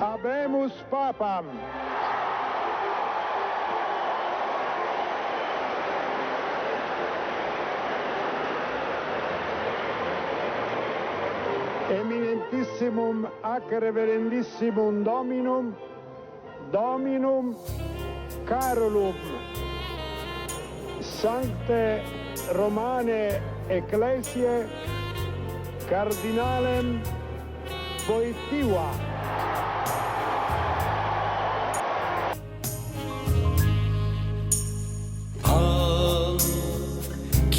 Abemus Papam! Eminentissimum ac reverendissimum Dominum, Dominum Carolum, Sancte Romane Ecclesiae, Cardinalem Voitiva.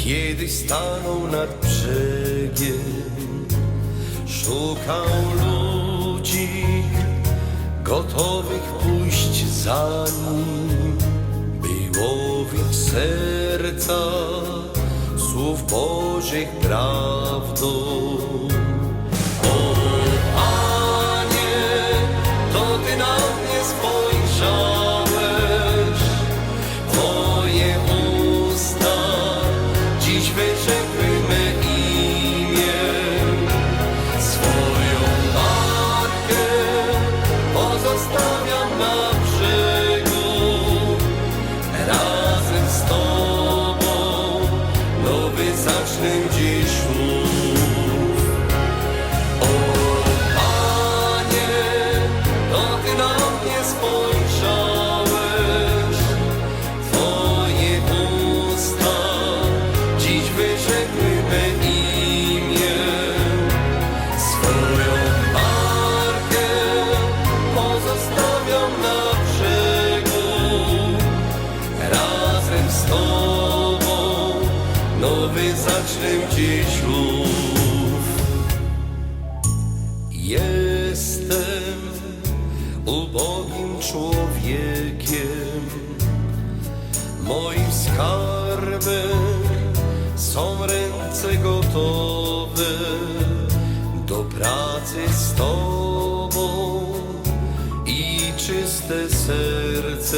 Kiedyś stanął nad brzegiem, szukał ludzi gotowych pójść za nim. Było w ich sercach słów Bożych prawdą. Dziś wyrzekły imię. Swoją matkę pozostawiam na brzegu. Razem z Tobą nowy zacznę dziś. Zacznę dziś lów. Jestem ubogim człowiekiem, moim skarbem są ręce gotowe do pracy z Tobą i czyste serce